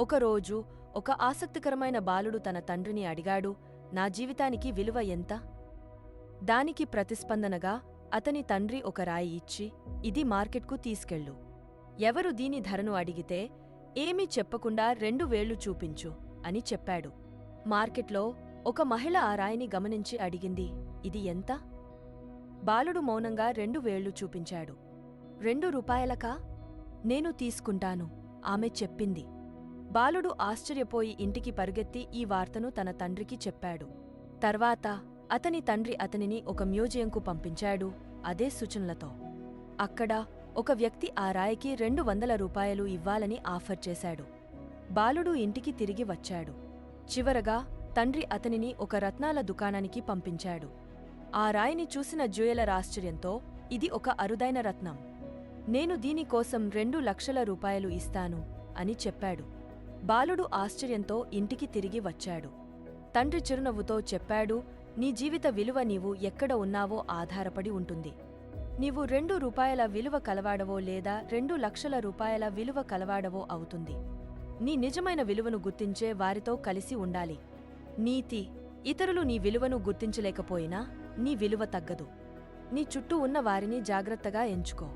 ఒకరోజు ఒక ఆసక్తికరమైన బాలుడు తన తండ్రిని అడిగాడు నా జీవితానికి విలువ ఎంత దానికి ప్రతిస్పందనగా అతని తండ్రి ఒక రాయి ఇచ్చి ఇది మార్కెట్కు తీసుకెళ్ళు. ఎవరు దీని ధరను అడిగితే ఏమీ చెప్పకుండా రెండు వేళ్ళు చూపించు అని చెప్పాడు. మార్కెట్లో ఒక మహిళ ఆ రాయిని గమనించి అడిగింది ఇది ఎంత బాలుడు మౌనంగా రెండు వేళ్ళు చూపించాడు. రెండు రూపాయలకా? నేను తీసుకుంటాను ఆమె చెప్పింది. బాలుడు ఆశ్చర్యపోయి ఇంటికి పరుగెత్తి ఈ వార్తను తన తండ్రికి చెప్పాడు. తర్వాత అతని తండ్రి అతనిని ఒక మ్యూజియంకు పంపించాడు అదే సూచనలతో. అక్కడ ఒక వ్యక్తి ఆ రాయికి రెండు వందల రూపాయలు ఇవ్వాలని ఆఫర్ చేశాడు. బాలుడు ఇంటికి తిరిగి వచ్చాడు. చివరగా తండ్రి అతనిని ఒక రత్నాల దుకాణానికి పంపించాడు. ఆ రాయిని చూసిన జ్యువెలర్ ఆశ్చర్యంతో ఇది ఒక అరుదైన రత్నం. నేను దీనికోసం రెండు లక్షల రూపాయలు ఇస్తాను అని చెప్పాడు. బాలుడు ఆశ్చర్యంతో ఇంటికి తిరిగి వచ్చాడు. తండ్రి చిరునవ్వుతో చెప్పాడు నీ జీవిత విలువ నీవు ఎక్కడ ఉన్నావో ఆధారపడి ఉంటుంది. నీవు రెండు రూపాయల విలువ కలవాడవో లేదా రెండు లక్షల రూపాయల విలువ కలవాడవో అవుతుంది. నీ నిజమైన విలువను గుర్తించే వారితో కలిసి ఉండాలి. నీతి ఇతరులు నీ విలువను గుర్తించలేకపోయినా నీ విలువ తగ్గదు. నీ చుట్టూ ఉన్న వారిని జాగ్రత్తగా ఎంచుకో.